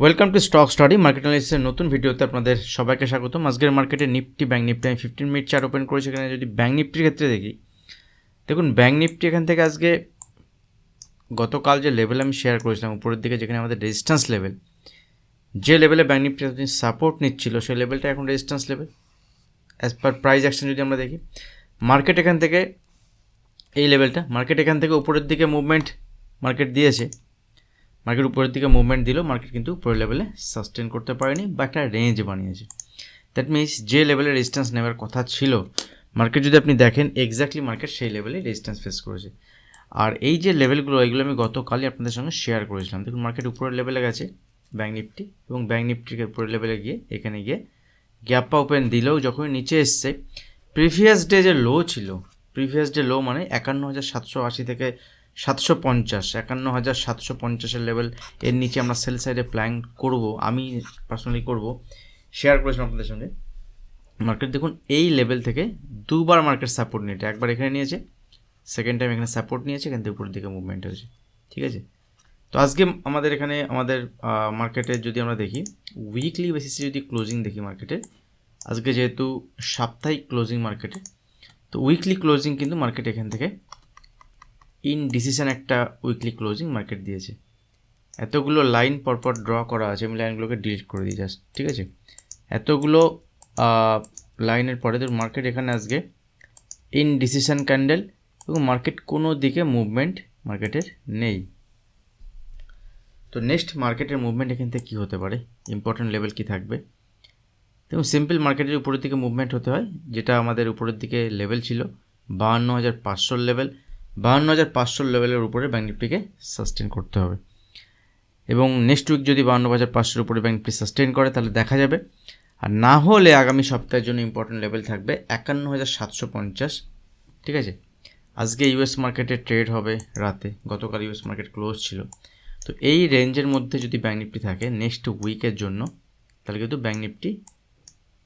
Welcome to stock study market অ্যানালিসিসের নতুন ভিডিওতে আপনাদের সবাইকে স্বাগতম। আজকের মার্কেটে নিফটি ব্যাঙ্ক নিফটি আমি ফিফটিন মিনিট চার ওপেন করেছি। এখানে যদি ব্যাঙ্ক নিফটির ক্ষেত্রে দেখি, দেখুন ব্যাঙ্ক নিফটি এখান থেকে আজকে গতকাল যে লেভেল আমি শেয়ার করেছিলাম, উপরের দিকে যেখানে আমাদের রেজিস্ট্যান্স লেভেল যে লেভেলে ব্যাঙ্ক নিফটি এতদিন সাপোর্ট নিচ্ছিল, সেই লেভেলটা এখন resistance level as per price action যদি আমরা দেখি মার্কেট এখান থেকে এই লেভেলটা মার্কেট এখান থেকে উপরের দিকে মুভমেন্ট মার্কেট দিয়েছে। মার্কেট উপরের দিকে মুভমেন্ট দিল মার্কেট কিন্তু উপরের লেভেলে সাস্টেন করতে পারেনি বা একটা রেঞ্জ বানিয়েছে। দ্যাট মিনস যে লেভেলে রেজিস্ট্যান্স নেওয়ার কথা ছিল মার্কেট যদি আপনি দেখেন এক্স্যাক্টলি মার্কেট সেই লেভেলে রেজিস্ট্যান্স ফেস করেছে। আর এই যে লেভেলগুলো এইগুলো আমি গতকালই আপনাদের সঙ্গে শেয়ার করেছিলাম। দেখুন মার্কেট উপরের লেভেলে গেছে ব্যাঙ্ক নিফটি এবং ব্যাঙ্ক নিফটির উপরের লেভেলে গিয়ে, এখানে গিয়ে গ্যাপা ওপেন দিলেও যখন নিচে এসছে প্রিভিয়াস ডে যে লো ছিল প্রিভিয়াস ডে লো মানে একান্ন হাজার সাতশো আশি থেকে সাতশো পঞ্চাশ, একান্ন হাজার সাতশো পঞ্চাশের লেভেল এর নিচে আমরা সেল সাইডে প্ল্যান করব, আমি পার্সোনালি করব। শেয়ার করেছিলাম আপনাদের সঙ্গে। মার্কেট দেখুন, এই লেভেল থেকে দুবার মার্কেট সাপোর্ট নিয়েছে। একবার এখানে নিয়েছে সেকেন্ড টাইম এখানে সাপোর্ট নিয়েছে, এখান থেকে উপরের দিকে মুভমেন্ট হয়েছে। ঠিক আছে? তো আজকে আমাদের এখানে, আমাদের মার্কেটে যদি আমরা দেখি উইকলি বেসিসে যদি ক্লোজিং দেখি মার্কেটে আজকে যেহেতু সাপ্তাহিক ক্লোজিং মার্কেটে তো উইকলি ক্লোজিং কিন্তু মার্কেট এখান থেকে ইন ডিসিশন একটা উইকলি ক্লোজিং মার্কেট দিয়েছে। এতগুলো লাইন পরপর ড্র করা আছে, আমি লাইনগুলোকে ডিলিট করে দিই জাস্ট, ঠিক আছে? এতগুলো লাইনের পরে তোর মার্কেট এখানে আসবে ইন ডিসিশন ক্যান্ডেল এবং মার্কেট কোনো দিকে মুভমেন্ট মার্কেটের নেই। তো নেক্সট মার্কেটের মুভমেন্ট এখান থেকে কী হতে পারে? ইম্পর্ট্যান্ট লেভেল কী থাকবে? দেখুন, সিম্পল মার্কেটের উপরের দিকে মুভমেন্ট হতে হয়, যেটা আমাদের উপরের দিকে লেভেল ছিল, বাহান্ন হাজার পাঁচশোর লেভেল বাহান্ন হাজার পাঁচশোর লেভেলের উপরে ব্যাঙ্ক নিফটিকে সাস্টেন করতে হবে। এবং নেক্সট উইক যদি বাহান্ন হাজার পাঁচশোর উপরে ব্যাঙ্ক নিফটি সাস্টেন করে, তাহলে দেখা যাবে। আর না হলে আগামী সপ্তাহের জন্য ইম্পর্টেন্ট লেভেল থাকবে একান্ন হাজার সাতশো পঞ্চাশ। ঠিক আছে? আজকে ইউএস মার্কেটে ট্রেড হবে রাতে। গতকাল ইউএস মার্কেট ক্লোজ ছিল। তো এই রেঞ্জের মধ্যে যদি ব্যাঙ্ক নিফটি থাকে নেক্সট উইকের জন্য, তাহলে কিন্তু ব্যাঙ্ক নিফটি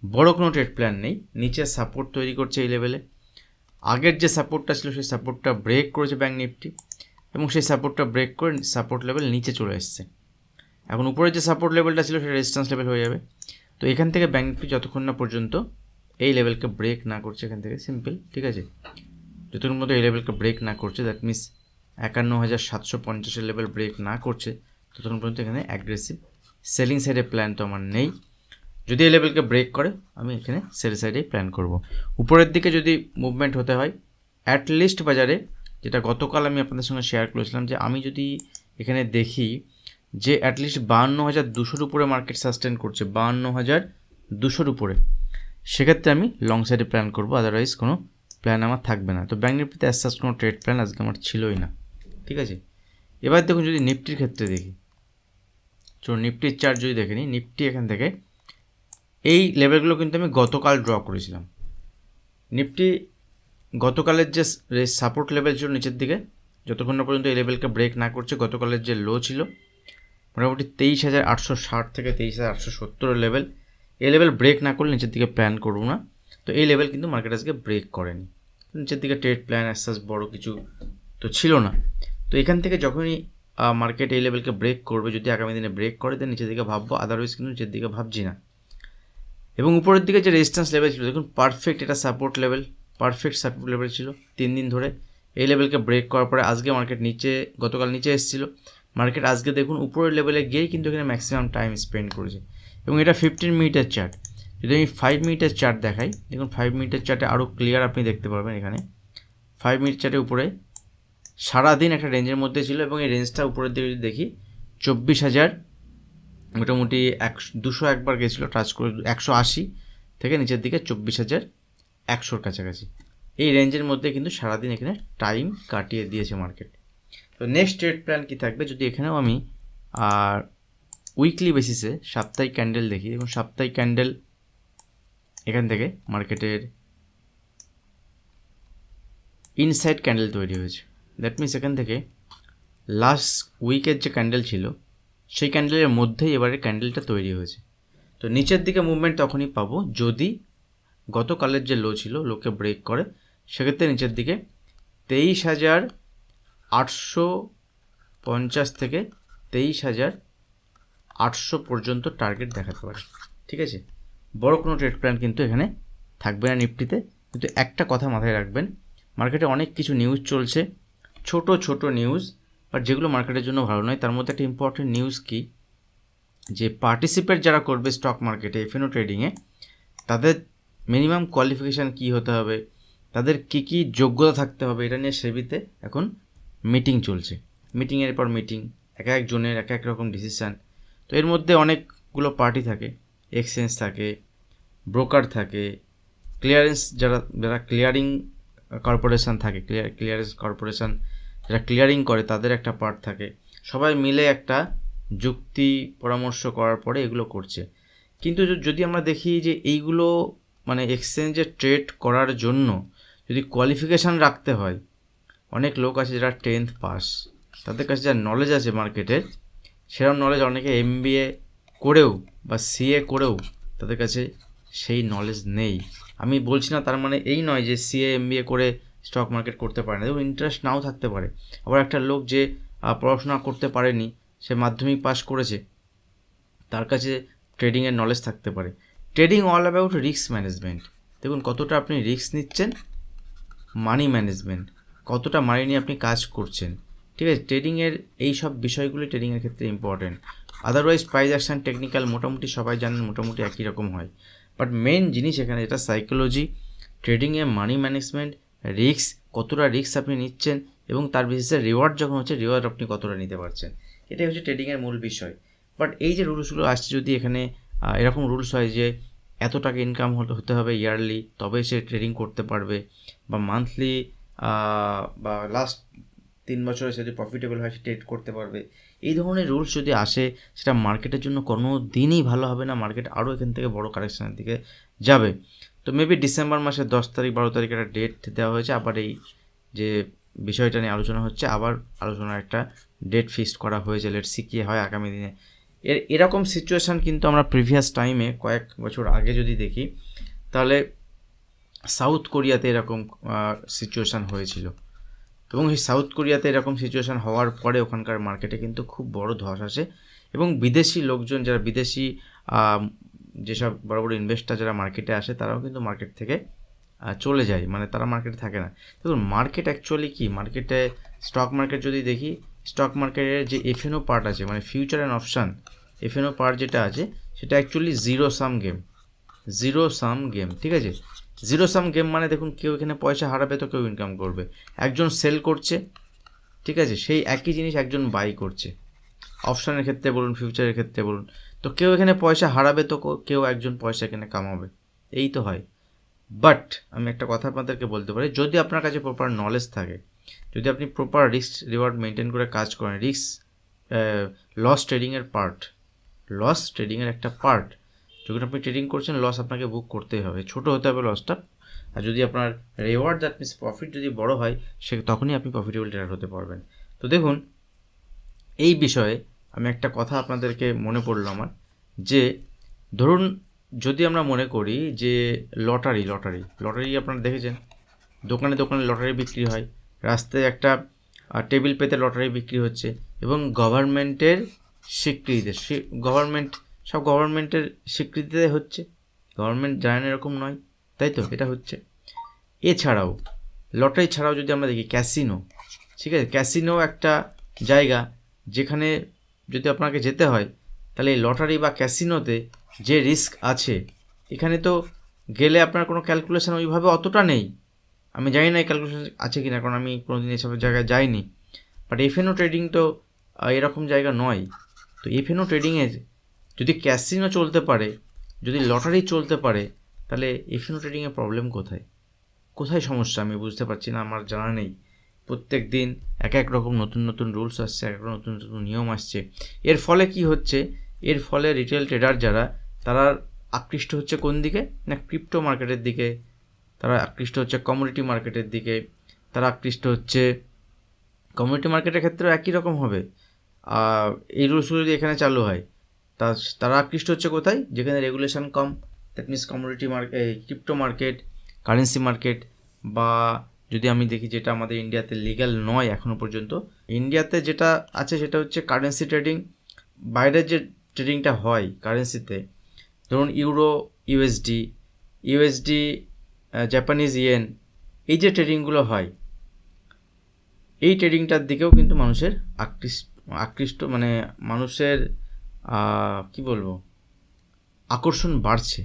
বড় কোনো ট্রেড প্ল্যান নেই। নিচে সাপোর্ট তৈরি করছে এই লেভেলে আগের যে সাপোর্টটা ছিল, সেই সাপোর্টটা ব্রেক করেছে ব্যাঙ্ক নিফটি এবং সেই সাপোর্টটা ব্রেক করে সাপোর্ট লেভেল নিচে চলে এসছে। এখন উপরে যে সাপোর্ট লেভেলটা ছিল, সেটা রেজিস্ট্যান্স লেভেল হয়ে যাবে। তো এখান থেকে ব্যাঙ্ক নিফটি যতক্ষণ না পর্যন্ত এই লেভেলকে ব্রেক না করছে এখান থেকে সিম্পল ঠিক আছে? যতক্ষণ মতো এই লেভেলকে ব্রেক না করছে দ্যাট মিনস একান্ন হাজার সাতশো পঞ্চাশের লেভেল ব্রেক না করছে, ততক্ষণ পর্যন্ত এখানে অ্যাগ্রেসিভ সেলিং সাইডের প্ল্যান তো আমার নেই। যদি এই লেভেলকে ব্রেক করে, আমি এখানে সেল সাইডেই প্ল্যান করব। উপরের দিকে যদি মুভমেন্ট হতে হয় অ্যাটলিস্ট বাজারে, যেটা গতকাল আমি আপনাদের সঙ্গে শেয়ার করেছিলাম যে আমি যদি এখানে দেখি যে অ্যাটলিস্ট বাহান্ন হাজার দুশোর উপরে মার্কেট সাস্টেন করছে, বাহান্ন হাজার দুশোর উপরে, সেক্ষেত্রে আমি লং সাইডে প্ল্যান করব আদারওয়াইজ কোনো প্ল্যান আমার থাকবে না। তো ব্যাঙ্ক নিফটিতে সাস কোনো ট্রেড প্ল্যান আজকে আমার ছিলই না। ঠিক আছে? এবার দেখুন যদি নিফটির ক্ষেত্রে দেখি, চলুন নিফটির চার্ট যদি দেখে নিফটি এখান থেকে এই লেভেলগুলো কিন্তু আমি গতকাল ড্র করেছিলাম। নিফটি গতকালের যে সাপোর্ট লেভেল ছিল নিচের দিকে, যতক্ষণ না পর্যন্ত এই লেভেলকে ব্রেক না করছে, গতকালের যে লো ছিল, মোটামুটি তেইশ হাজার আটশো ষাট থেকে তেইশ হাজার আটশো সত্তরের লেভেল এই লেভেল ব্রেক না করলে নিচের দিকে প্ল্যান করব না। তো এই লেভেল কিন্তু মার্কেট আজকে ব্রেক করেনি। নিচের দিকে ট্রেড প্ল্যান অ্যাসাস বড় কিছু তো ছিল না। তো এখান থেকে যখনই মার্কেট এই লেভেলকে ব্রেক করবে, যদি আগামী দিনে ব্রেক করে দেন নিচের দিকে ভাববো আদারওয়াইজ কিন্তু নিচের দিকে ভাবছি না। এবং উপরের দিকে যে রেজিস্ট্যান্স লেভেল ছিল, দেখুন পারফেক্ট এটা support level perfect support level ছিল তিন দিন ধরে। এই লেভেলকে ব্রেক করার পরে আজকে মার্কেট নিচে, গতকাল নিচে এসেছিল। মার্কেট আজকে দেখুন, উপরের লেভেলে গিয়েই কিন্তু এখানে ম্যাক্সিমাম টাইম স্পেন্ড করেছে। এবং এটা ফিফটিন মিনিটের চার্ট যদি আমি ফাইভ মিনিটের চার্ট দেখাই, দেখুন ফাইভ মিনিটের চার্টে আরও ক্লিয়ার আপনি দেখতে পারবেন এখানে। ফাইভ মিনিট চার্টের উপরে সারাদিন একটা রেঞ্জের মধ্যে ছিল এবং এই রেঞ্জটা উপরের দিকে যদি দেখি, চব্বিশ হাজার মোটামুটি একশো দুশো একবার গেছিল টাচ করে, একশো আশি থেকে নিচের দিকে চব্বিশ হাজার একশোর কাছাকাছি। এই রেঞ্জের মধ্যে কিন্তু সারাদিন এখানে টাইম কাটিয়ে দিয়েছে মার্কেট তো নেক্সট ট্রেড প্ল্যান কী থাকবে? যদি এখানেও আমি, আর উইকলি বেসিসে সাপ্তাহিক ক্যান্ডেল দেখি, এবং সাপ্তাহিক ক্যান্ডেল এখান থেকে মার্কেটের ইনসাইড ক্যান্ডেল তৈরি হয়েছে। দ্যাট মিনস এখান থেকে লাস্ট উইকের যে ক্যান্ডেল ছিল সেই ক্যান্ডেলের মধ্যেই এবারে ক্যান্ডেলটা তৈরি হয়েছে। তো নিচের দিকে মুভমেন্ট তখনই পাবো, যদি গতকালের যে লো ছিল লোকে ব্রেক করে, সেক্ষেত্রে নিচের দিকে তেইশ হাজার আটশো পঞ্চাশ থেকে তেইশ হাজার আটশো পর্যন্ত টার্গেট দেখাতে পারে। ঠিক আছে? বড় কোনো ট্রেড প্ল্যান কিন্তু এখানে থাকবে না নিফটিতে। কিন্তু একটা কথা মাথায় রাখবেন মার্কেটে অনেক কিছু নিউজ চলছে। ছোট ছোট নিউজ বাট যেগুলো মার্কেটের জন্য ভালো নয়, তার মধ্যে একটা ইম্পর্টেন্ট নিউজ কি? যে পার্টিসিপেট যারা করবে স্টক মার্কেটে এফএনও ট্রেডিংয়ে তাদের মিনিমাম কোয়ালিফিকেশান কী হতে হবে? তাদের কী কী যোগ্যতা থাকতে হবে? এটা নিয়ে সেবিতে এখন মিটিং চলছে। মিটিংয়ের পর মিটিং এক এক জনের এক এক রকম ডিসিশান তো এর মধ্যে অনেকগুলো পার্টি থাকে। এক্সচেঞ্জ থাকে ব্রোকার থাকে ক্লিয়ারেন্স যারা যারা ক্লিয়ারিং কর্পোরেশন থাকে ক্লিয়ার ক্লিয়ারেন্স কর্পোরেশন যারা ক্লিয়ারিং করে, তাদের একটা পার্ট থাকে। সবাই মিলে একটা যুক্তি পরামর্শ করার পরে এগুলো করছে। কিন্তু যদি আমরা দেখি যে এইগুলো মানে এক্সচেঞ্জে ট্রেড করার জন্য যদি কোয়ালিফিকেশান রাখতে হয়, অনেক লোক আছে যারা টেন্থ পাস তাদের কাছে যা নলেজ আছে মার্কেটের সেরকম নলেজ অনেকে এম করেও বা সিএ করেও তাদের কাছে সেই নলেজ নেই। আমি বলছি না তার মানে এই নয় যে সিএ এম করে স্টক মার্কেট করতে পারে না দেখুন ইন্টারেস্ট নাও থাকতে পারে। আবার একটা লোক যে পড়াশোনা করতে পারেনি, সে মাধ্যমিক পাস করেছে, তার কাছে ট্রেডিংয়ের নলেজ থাকতে পারে। Trading all about risk management দেখুন, কতটা আপনি রিস্ক নিচ্ছেন মানি ম্যানেজমেন্ট কতটা মানি নিয়ে আপনি কাজ করছেন। ঠিক আছে ট্রেডিংয়ের এই সব বিষয়গুলি ট্রেডিংয়ের ক্ষেত্রে important otherwise price action technical মোটামুটি সবাই জানেন, মোটামুটি একই রকম হয়। বাট মেন জিনিস এখানে যেটা সাইকোলজি ট্রেডিংয়ে মানি ম্যানেজমেন্ট রিস্ক কতটা রিস্ক আপনি নিচ্ছেন এবং তার বিশেষে রিওয়ার্ড যখন হচ্ছে রিওয়ার্ড আপনি কতটা নিতে পারছেন। এটাই হচ্ছে ট্রেডিংয়ের মূল বিষয়। বাট এই যে রুলসগুলো আসছে, যদি এখানে এরকম রুলস হয় যে এত টাকা ইনকাম হতে হবে ইয়ারলি তবে সে ট্রেডিং করতে পারবে বা মান্থলি বা লাস্ট তিন বছরে সে যদি প্রফিটেবল হয়, সে ট্রেড করতে পারবে। এই ধরনের রুলস যদি আসে, সেটা মার্কেটের জন্য কোনো দিনই ভালো হবে না। মার্কেট আরও এখান থেকে বড় কারেকশনের দিকে যাবে। তো মেবি ডিসেম্বর মাসের দশ তারিখ, বারো তারিখ একটা ডেট দেওয়া হয়েছে। আবার এই যে বিষয়টা নিয়ে আলোচনা হচ্ছে, আবার আলোচনার একটা ডেট ফিক্সড করা হয়েছে। লেট সি কী হয় আগামী দিনে। এর, এরকম সিচুয়েশান কিন্তু আমরা প্রিভিয়াস টাইমে কয়েক বছর আগে যদি দেখি, তাহলে সাউথ কোরিয়াতে এরকম সিচুয়েশান হয়েছিল। এবং এই সাউথ কোরিয়াতে এরকম সিচুয়েশান হওয়ার পরে ওখানকার মার্কেটে কিন্তু খুব বড় ধস আসে। এবং বিদেশি লোকজন, যারা বিদেশি যেসব বড় বড় ইনভেস্টার যারা মার্কেটে আসে, তারাও কিন্তু মার্কেট থেকে চলে যায়। মানে তারা মার্কেটে থাকে না। দেখুন মার্কেট অ্যাকচুয়ালি কি? মার্কেটে স্টক মার্কেট যদি দেখি স্টক মার্কেটের যে এফএনও পার্ট আছে মানে future and option FNO part যেটা আছে, সেটা actually zero sum game zero sum game ঠিক আছে? জিরো সাম গেম মানে দেখুন, কেউ এখানে পয়সা হারাবে তো কেউ ইনকাম করবে। একজন সেল করছে, ঠিক আছে? সেই একই জিনিস একজন বাই করছে। অপশানের ক্ষেত্রে বলুন ফিউচারের ক্ষেত্রে বলুন। তো কেউ এখানে পয়সা হারাবে তো কেউ একজন পয়সা এখানে কামাবে। এই তো হয়। বাট আমি একটা কথা আপনাদেরকে বলতে পারি, যদি আপনার কাছে প্রপার নলেজ থাকে, যদি আপনি প্রপার রিস্ক রিওয়ার্ড মেনটেন করে কাজ করেন রিস্ক লস ট্রেডিংয়ের পার্ট লস ট্রেডিংয়ের একটা পার্ট যখন আপনি ট্রেডিং করছেন লস আপনাকে বুক করতেই হবে। ছোট হতে হবে লসটা আর যদি আপনার রেওয়ার্ড দ্যাট মিনস প্রফিট যদি বড় হয়, সে তখনই আপনি প্রফিটেবল ট্রেডার হতে পারবেন। তো দেখুন, এই বিষয়ে আমি একটা কথা আপনাদেরকে মনে পড়ল আমার, যে ধরুন যদি আমরা মনে করি যে লটারি লটারি লটারি আপনারা দেখেছেন, দোকানে দোকানে লটারি বিক্রি হয়, রাস্তায় একটা টেবিল পেতে লটারি বিক্রি হচ্ছে এবং গভর্নমেন্টের স্বীকৃতিতে গভর্নমেন্ট, সব গভর্নমেন্টের স্বীকৃতিতে হচ্ছে, গভর্নমেন্ট জানেন এরকম নয়, তাই তো, এটা হচ্ছে। এছাড়াও, লটারি ছাড়াও যদি আমরা দেখি, ক্যাসিনো, ঠিক আছে, ক্যাসিনো একটা জায়গা যেখানে যদি আপনাকে যেতে হয়, তাহলে এই লটারি বা ক্যাসিনোতে যে রিস্ক আছে, এখানে তো গেলে আপনার কোনো ক্যালকুলেশন ওইভাবে অতটা নেই। আমি জানি না এই ক্যালকুলেশন আছে কি না কারণ আমি কোনোদিন এসব জায়গায় যাইনি। বাট এফএনও ট্রেডিং তো এরকম জায়গা নয়। তো এফএনও ট্রেডিংয়ে যদি ক্যাসিনো চলতে পারে, যদি লটারি চলতে পারে, তাহলে এফএনও ট্রেডিংয়ে প্রবলেম কোথায়? কোথায় সমস্যা? আমি বুঝতে পারছি না, আমার জানা নেই। প্রত্যেক দিন এক এক রকম নতুন নতুন রুলস আসছে, এক এক নতুন নতুন নিয়ম আসছে। এর ফলে কি হচ্ছে? এর ফলে রিটেল ট্রেডার যারা, তারা আকৃষ্ট হচ্ছে কোন দিকে? না ক্রিপ্টো মার্কেটের দিকে। তারা আকৃষ্ট হচ্ছে কমোডিটি মার্কেটের দিকে। তারা আকৃষ্ট হচ্ছে কমিউনিটি মার্কেটের ক্ষেত্রেও একই রকম হবে। এই রুলসগুলো যদি এখানে চালু হয়, তা, তারা আকৃষ্ট হচ্ছে কোথায়? যেখানে regulation com that means commodity market crypto market currency market বা যদি আমি দেখি যেটা আমাদের ইন্ডিয়াতে লিগ্যাল নয় এখনও পর্যন্ত ইন্ডিয়াতে যেটা আছে সেটা হচ্ছে কারেন্সি ট্রেডিং বাইরের যে ট্রেডিংটা হয় কারেন্সিতে ধরুন euro USD USD Japanese yen এই যে ট্রেডিংগুলো হয়, এই ট্রেডিংটার দিকেও কিন্তু মানুষের আকৃষ্ট আকৃষ্ট মানে মানুষের কি বলব, আকর্ষণ বাড়ছে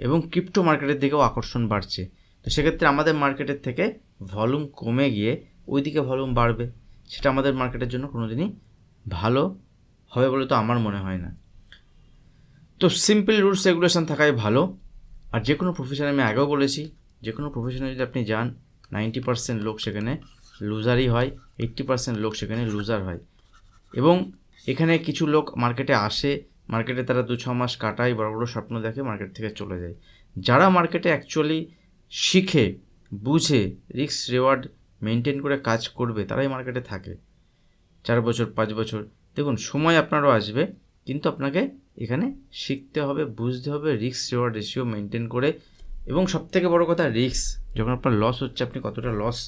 এবং ক্রিপ্টো মার্কেটের দিকেও আকর্ষণ বাড়ছে। তো সেক্ষেত্রে আমাদের মার্কেটের থেকে ভলিউম কমে গিয়ে ওই দিকে ভলিউম বাড়বে। সেটা আমাদের মার্কেটের জন্য কোনোদিনই ভালো হবে বলে তো আমার মনে হয় না। তো সিম্পল রুলস রেগুলেশন থাকাই ভালো। আর যে কোনো প্রফেশনে আমি আগেও বলেছি যে কোনো প্রফেশনে যদি আপনি যান নাইনটি পার্সেন্ট লোক সেখানে লুজারই হয় এইট্টি পার্সেন্ট লোক সেখানে লুজার হয়। এবং এখানে কিছু লোক মার্কেটে আসে মার্কেটে তারা দু ছ মাস কাটায়, বড় বড় স্বপ্ন দেখে মার্কেট থেকে চলে যায়। যারা মার্কেটে অ্যাকচুয়ালি শিখে, বুঝে রিস্ক রেওয়ার্ড মেনটেন করে কাজ করবে, তারাই মার্কেটে থাকে। চার বছর, পাঁচ বছর, দেখুন, সময় আপনারও আসবে, কিন্তু আপনাকে এখানে শিখতে হবে, বুঝতে হবে রিস্ক রেওয়ার্ড রেশিও মেনটেন করে। এবং সবথেকে বড় কথা রিস্ক যখন আপনার লস হচ্ছে, আপনি কতটা লস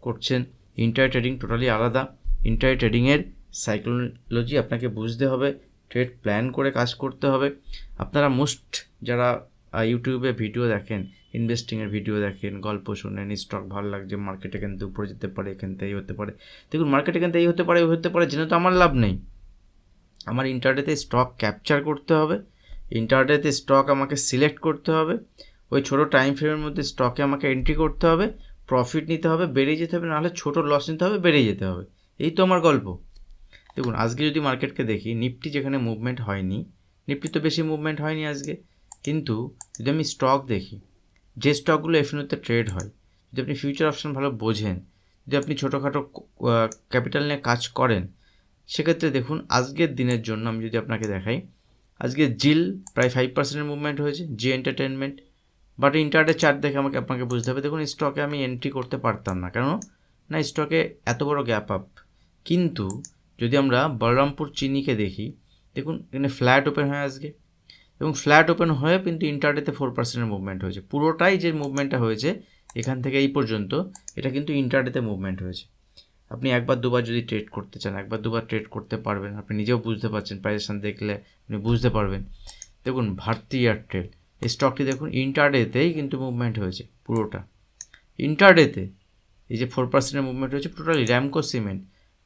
করছেন ইন্টার ট্রেডিং টোটালি আলাদা। ইন্টার ট্রেডিংয়ের সাইকোলজি আপনাকে বুঝতে হবে ট্রেড প্ল্যান করে কাজ করতে হবে। আপনারা মোস্ট যারা ইউটিউবে ভিডিও দেখেন ইনভেস্টিংয়ের ভিডিও দেখেন, গল্প শোনেন স্টক ভালো লাগছে মার্কেট এখান থেকে উপরে যেতে পারে, এখান থেকে এই হতে পারে। দেখুন মার্কেট এখান থেকে এই হতে পারে, ওই হতে পারে, জেনে তো আমার লাভ নেই। আমার ইন্টারডেতে স্টক ক্যাপচার করতে হবে ইন্টারডেতে স্টক আমাকে সিলেক্ট করতে হবে, ওই ছোটো টাইম ফ্রেমের মধ্যে স্টকে আমাকে এন্ট্রি করতে হবে প্রফিট নিতে হবে, বেড়ে যেতে হবে, নাহলে ছোটো লস নিতে হবে, বেড়ে যেতে হবে। এই তো আমার গল্প। দেখুন, আজকে যদি মার্কেটকে দেখি নিফটি যেখানে মুভমেন্ট হয়নি নিফটি তো বেশি মুভমেন্ট হয়নি আজকে কিন্তু যদি আমি স্টক দেখি, যে স্টকগুলো এফএনওতে ট্রেড হয়, যদি আপনি ফিউচার অপশন ভালো বোঝেন, যদি আপনি ছোটোখাটো ক্যাপিটাল নিয়ে কাজ করেন, সেক্ষেত্রে দেখুন আজকের দিনের জন্য আমি যদি আপনাকে দেখাই, আজকে জিল প্রায় ফাইভ পার্সেন্টের মুভমেন্ট হয়েছে Zee entertainment but internet chart দেখে আমাকে, আপনাকে বুঝতে হবে, দেখুন স্টকে আমি এন্ট্রি করতে পারতাম না, কেন? না স্টকে এত বড় গ্যাপ আপ কিন্তু যদি আমরা বলরামপুর চিনিকে দেখি, দেখুন এখানে ফ্ল্যাট ওপেন হয় আজকে এবং ফ্ল্যাট ওপেন হয়ে কিন্তু ইন্টারডেতে ফোর পার্সেন্টের মুভমেন্ট হয়েছে। পুরোটাই যে মুভমেন্টটা হয়েছে, এখান থেকে এই পর্যন্ত, এটা কিন্তু ইন্টারডেতে মুভমেন্ট হয়েছে। আপনি একবার দুবার যদি ট্রেড করতে চান, একবার দুবার ট্রেড করতে পারবেন। আপনি নিজেও বুঝতে পারছেন প্রাইজেশন দেখলে আপনি বুঝতে পারবেন। দেখুন, ভারতী এয়ারটেল, এই স্টকটি দেখুন ইন্টারডেতেই কিন্তু মুভমেন্ট হয়েছে, পুরোটা। ইন্টারডেতে এই যে ফোর পার্সেন্টের মুভমেন্ট হয়েছে টোটালি র্যামকো সিমেন্ট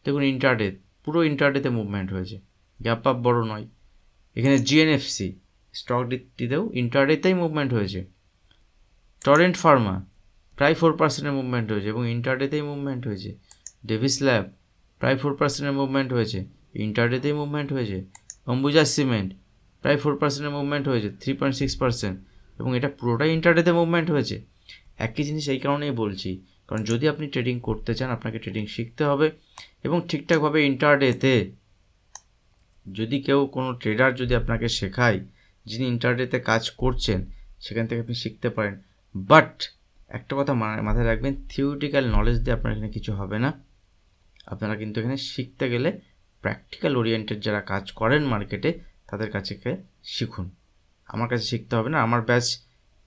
দেখুন ইন্টারডে পুরো ইন্টারডেতে মুভমেন্ট হয়েছে। গ্যাপ আপ বড় নয়। এখানে জিএনএফসি স্টকটিতেও ইন্টারডেতেই মুভমেন্ট হয়েছে। টরেন্ট ফার্মা প্রায় ফোর পার্সেন্টের মুভমেন্ট হয়েছে এবং ইন্টারডেতেই মুভমেন্ট হয়েছে। ডেভিস ল্যাব প্রায় ফোর পার্সেন্টের মুভমেন্ট হয়েছে ইন্টারডেতেই মুভমেন্ট হয়েছে। অম্বুজা সিমেন্ট প্রায় ফোর পার্সেন্টের মুভমেন্ট হয়েছে থ্রি পয়েন্ট সিক্স পার্সেন্ট এবং এটা পুরোটাই ইন্টারডেতে মুভমেন্ট হয়েছে। একই জিনিস এই কারণেই বলছি, কারণ যদি আপনি ট্রেডিং করতে চান, আপনাকে ট্রেডিং শিখতে হবে এবং ঠিকঠাকভাবে ইন্টারডেতে যদি কেউ কোনো ট্রেডার যদি আপনাকে শেখায় যিনি ইন্টারডেতে কাজ করছেন, সেখান থেকে আপনি শিখতে পারেন। বাট একটা কথা মাথায় রাখবেন থিওরিটিক্যাল নলেজ দিয়ে আপনার এখানে কিছু হবে না। আপনারা কিন্তু এখানে শিখতে গেলে প্র্যাকটিক্যাল ওরিয়েন্টেড যারা কাজ করেন মার্কেটে তাদের কাছে শিখুন। আমার কাছে শিখতে হবে না, আমার ব্যাচ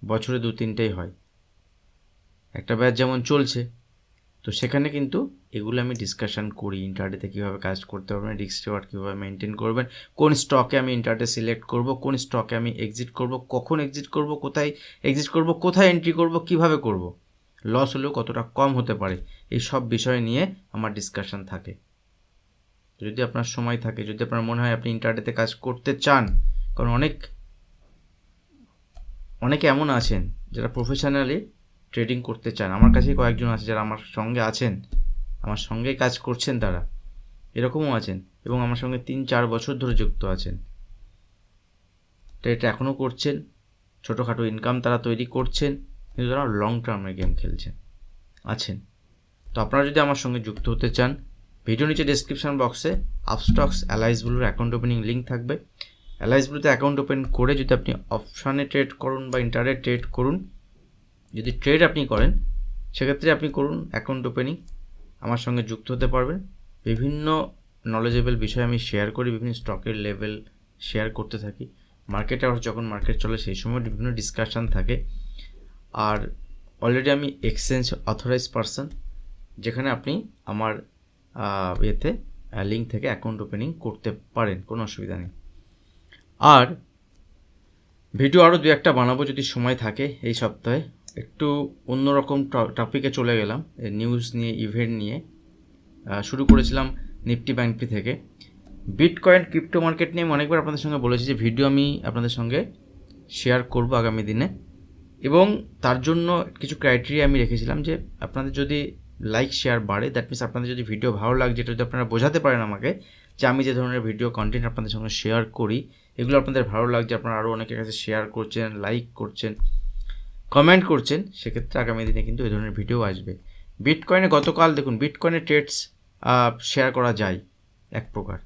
বছরে দু তিনটেই হয়। একটা ব্যাচ যেমন চলছে তো সেখানে কিন্তু এগুলো আমি ডিসকাশন করি ইন্টারডেতে কীভাবে কাজ করতে পারবেন রিস্ক রিওয়ার্ড কীভাবে মেনটেন করবেন, কোন স্টকে আমি ইন্টারডে সিলেক্ট করব, কোন স্টকে আমি এক্সিট করব, কখন এক্সিট করব, কোথায় এক্সিট করব, কোথায় এন্ট্রি করব, কীভাবে করব লস হলেও কতটা কম হতে পারে, এই সব বিষয় নিয়ে আমার ডিসকাশন থাকে। যদি আপনার সময় থাকে, যদি আপনার মনে হয় আপনি ইন্টারনেটে কাজ করতে চান, কারণ অনেক, অনেকে এমন আছেন যারা প্রফেশনালি ট্রেডিং করতে চান। আমার কাছেই কয়েকজন আছে যারা আমার সঙ্গে আছেন। আমার সঙ্গে কাজ করছেন তারা। এরকমও আছেন এবং আমার সঙ্গে তিন চার বছর ধরে যুক্ত আছেন। এটা এখনও করছেন। ছোটোখাটো ইনকাম তারা তৈরি করছেন। কিন্তু তারা লং টার্মের গেম খেলছেন। আছেন। তো আপনারা যদি আমার সঙ্গে যুক্ত হতে চান ভিডিও নিচে ডেসক্রিপশন বক্সে আপস্টক্স অ্যালাইস ব্লুর অ্যাকাউন্ট ওপেনিং লিঙ্ক থাকবে। অ্যালাইস ব্লুতে অ্যাকাউন্ট ওপেন করে যদি আপনি অপশানে ট্রেড করুন বা ইন্টারনেট ট্রেড করুন যদি ট্রেড আপনি করেন, সেক্ষেত্রে আপনি করুন অ্যাকাউন্ট ওপেনিং আমার সঙ্গে যুক্ত হতে পারবেন। বিভিন্ন নলেজেবল বিষয় আমি শেয়ার করি, বিভিন্ন স্টকের লেভেল শেয়ার করতে থাকি। মার্কেটে আবার যখন মার্কেট চলে, সেই সময় বিভিন্ন ডিসকাশন থাকে। আর অলরেডি আমি এক্সচেঞ্জ অথরাইজ পারসন যেখানে আপনি আমার ইয়েতে লিঙ্ক থেকে অ্যাকাউন্ট ওপেনিং করতে পারেন, কোনো অসুবিধা নেই। আর ভিডিও আরও দু একটা বানাবো যদি সময় থাকে এই সপ্তাহে। একটু অন্যরকম টপিকে চলে গেলাম নিউজ নিয়ে ইভেন্ট নিয়ে। শুরু করেছিলাম নিফটি ব্যাংকটি থেকে। বিটকয়েন ক্রিপ্টো মার্কেট নিয়ে আমি অনেকবার আপনাদের সঙ্গে বলেছি যে ভিডিও আমি আপনাদের সঙ্গে শেয়ার করব আগামী দিনে। এবং তার জন্য কিছু ক্রাইটেরিয়া আমি রেখেছিলাম যে আপনাদের যদি লাইক শেয়ার বাড়ে দ্যাট মিনস আপনাদের যদি ভিডিও ভালো লাগছে এটা যদি আপনারা বোঝাতে পারেন আমাকে, যে আমি যে ধরনের ভিডিও কন্টেন্ট আপনাদের সঙ্গে শেয়ার করি, এগুলো আপনাদের ভালো লাগছে, আপনারা আরও অনেকের কাছে শেয়ার করছেন লাইক করছেন কমেন্ট করছেন, সেক্ষেত্রে আগামী দিনে কিন্তু এই ধরনের ভিডিও আসবে। বিটকয়েনে গতকাল দেখুন বিটকয়েনের ট্রেডস শেয়ার করা যায় এক প্রকার।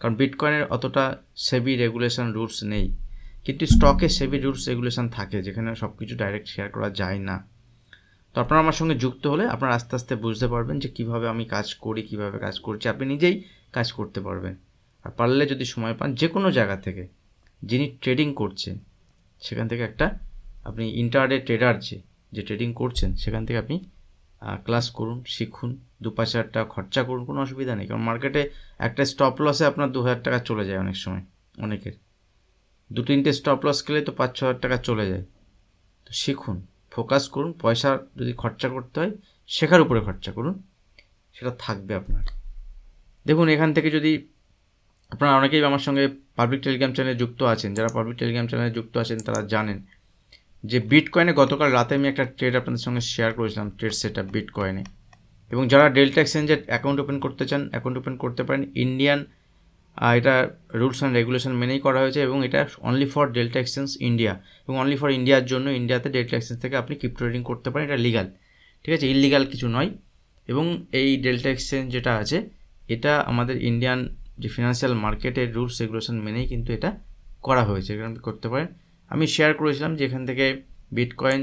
কারণ বিটকয়েনের অতটা সেবি রেগুলেশন রুলস নেই। কিন্তু স্টকে সেবি রুলস রেগুলেশন থাকে, যেখানে সব কিছু ডাইরেক্ট শেয়ার করা যায় না। তো আপনারা আমার সঙ্গে যুক্ত হলে আপনারা আস্তে আস্তে বুঝতে পারবেন যে কীভাবে আমি কাজ করি, কীভাবে কাজ করছি। আপনি নিজেই কাজ করতে পারবেন। আর পারলে যদি সময় পান যে কোনো জায়গা থেকে, যিনি ট্রেডিং করছেন, সেখান থেকে একটা আপনি ইন্টারডে ট্রেডার যে যে ট্রেডিং করছেন, সেখান থেকে আপনি ক্লাস করুন, শিখুন, দু পাঁচ হাজার টাকা খরচা করুন, কোনো অসুবিধা নেই। কারণ মার্কেটে একটা স্টপ লসে আপনার দু হাজার টাকা চলে যায় অনেক সময়, অনেকের। দু তিনটে স্টপ লস খেলে তো পাঁচ ছ হাজার টাকা চলে যায়। তো শিখুন ফোকাস করুন, পয়সা যদি খরচা করতে হয়, শেখার উপরে খরচা করুন, সেটা থাকবে আপনার। দেখুন, এখান থেকে যদি আপনারা অনেকেই আমার সঙ্গে পাবলিক টেলিগ্রাম চ্যানেলে যুক্ত আছেন, যারা পাবলিক টেলিগ্রাম চ্যানেলে যুক্ত আছেন, তারা জানেন যে বিটকয়েনে গতকাল রাতে আমি একটা ট্রেড আপনাদের সঙ্গে শেয়ার করেছিলাম ট্রেড সেট বিটকয়েনে এবং যারা ডেল্টা এক্সচেঞ্জের অ্যাকাউন্ট ওপেন করতে চান অ্যাকাউন্ট ওপেন করতে পারেন ইন্ডিয়ান এটা রুলস অ্যান্ড রেগুলেশন মেনেই করা হয়েছে এবং এটা only for Delta exchange India এবং অনলি ফর ইন্ডিয়ার জন্য ইন্ডিয়াতে ডেল্টা এক্সচেঞ্জ থেকে আপনি ক্রিপ্টো ট্রেডিং করতে পারেন, এটা লিগাল ঠিক আছে? ইলিগাল কিছু নয়। এবং এই ডেল্টা এক্সচেঞ্জ যেটা আছে, এটা আমাদের ইন্ডিয়ান যে ফিনান্সিয়াল মার্কেটের রুলস রেগুলেশন মেনেই কিন্তু এটা করা হয়েছে। এখানে করতে পারেন। আমি শেয়ার করেছিলাম যেখান থেকে বিটকয়েন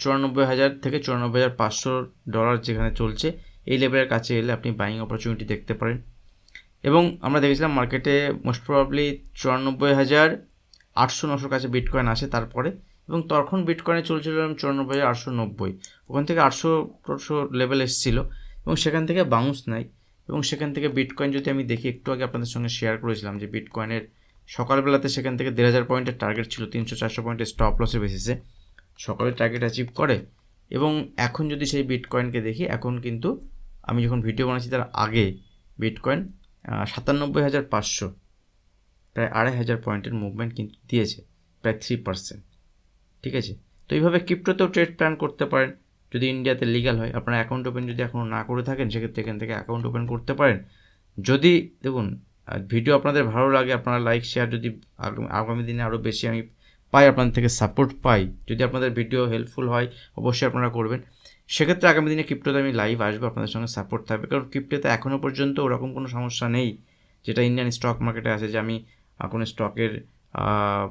চুরানব্বই হাজার থেকে চুরানব্বই হাজার পাঁচশো ডলার যেখানে চলছে, এই লেভেলের কাছে এলে আপনি বাইং অপরচুনিটি দেখতে পারেন। এবং আমরা দেখেছিলাম মার্কেটে মোস্ট প্রবাবলি চুরানব্বই হাজার আটশো নশোর কাছে বিটকয়েন আসে তারপরে, এবং তখন বিটকয়েনে চলছিল চুরানব্বই হাজার আটশো নব্বই, ওখান থেকে আটশো আটশো লেভেল এসেছিল, এবং সেখান থেকে বাউন্স নেয়। এবং সেখান থেকে বিটকয়েন যদি আমি দেখি, একটু আগে আপনাদের সঙ্গে শেয়ার করেছিলাম যে বিটকয়েনের সকালবেলাতে সেখান থেকে দেড় হাজার পয়েন্টের টার্গেট ছিল, তিনশো চারশো পয়েন্টের স্টপ লসের বেসিসে সকালে টার্গেট অ্যাচিভ করে এবং এখন যদি সেই বিটকয়েনকে দেখি, এখন কিন্তু আমি যখন ভিডিও বানাচ্ছি তার আগে বিটকয়েন সাতানব্বই হাজার পাঁচশো, প্রায় আড়াই হাজার পয়েন্টের মুভমেন্ট কিন্তু দিয়েছে, প্রায় থ্রি পার্সেন্ট ঠিক আছে? তো এইভাবে ক্রিপ্টোতেও ট্রেড প্ল্যান করতে পারেন। যদি ইন্ডিয়াতে লিগাল হয়, আপনার অ্যাকাউন্ট ওপেন যদি এখনও না করে থাকেন, সেক্ষেত্রে এখান থেকে অ্যাকাউন্ট ওপেন করতে পারেন। যদি, দেখুন ভিডিও আপনাদের ভালো লাগে, আপনারা লাইক শেয়ার যদি আগামী- দিনে আরও বেশি আমি পাই, আপনাদের থেকে সাপোর্ট পাই, যদি আপনাদের ভিডিও হেল্পফুল হয়, অবশ্যই আপনারা করবেন। সেক্ষেত্রে আগামী দিনে ক্রিপ্টোতে আমি লাইভ আসব, আপনাদের সঙ্গে সাপোর্ট থাকবে। কারণ ক্রিপ্টোতে এখনও পর্যন্ত ওরকম কোনো সমস্যা নেই, যেটা ইন্ডিয়ান স্টক মার্কেটে আছে যে আমি কোনো স্টকের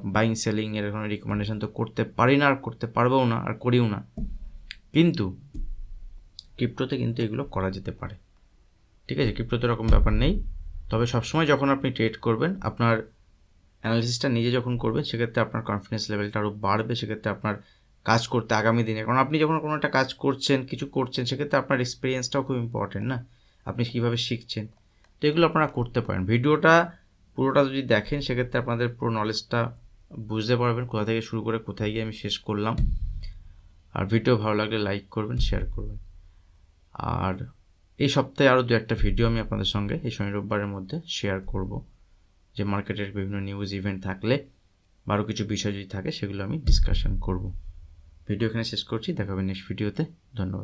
বাইং সেলিং এর কোনো রিকমেন্ডেশন তো করতে পারি না, আর করতে পারবেও না, আর করিও না। কিন্তু ক্রিপ্টোতে কিন্তু এগুলো করা যেতে পারে। ঠিক আছে? ক্রিপ্টোতে এরকম ব্যাপার নেই। তবে সবসময় যখন আপনি ট্রেড করবেন, আপনার অ্যানালিসিসটা নিজে যখন করবেন, সেক্ষেত্রে আপনার কনফিডেন্স লেভেলটা আরও বাড়বে, সেক্ষেত্রে আপনার কাজ করতে আগামী দিনে। কারণ আপনি যখন কোনো একটা কাজ করছেন, কিছু করছেন, সেক্ষেত্রে আপনার এক্সপিরিয়েন্সটাও খুব ইম্পর্টেন্ট না? আপনি কীভাবে শিখছেন? তো এগুলো আপনারা করতে পারেন। ভিডিওটা পুরোটা যদি দেখেন, সেক্ষেত্রে আপনাদের পুরো নলেজটা বুঝতে পারবেন, কোথা থেকে শুরু করে কোথায় গিয়ে আমি শেষ করলাম। আর ভিডিও ভালো লাগলে লাইক করবেন শেয়ার করবেন। আর এই সপ্তাহে আরও দু একটা ভিডিও আমি আপনাদের সঙ্গে এই শনি রোববারের মধ্যে শেয়ার করব, যে মার্কেটের বিভিন্ন নিউজ ইভেন্ট থাকলে আরও কিছু বিষয় যদি থাকে সেগুলো আমি ডিসকাশন করব। ভিডিও এখানে শেষ করছি, দেখা হবে নেক্সট ভিডিওতে ধন্যবাদ।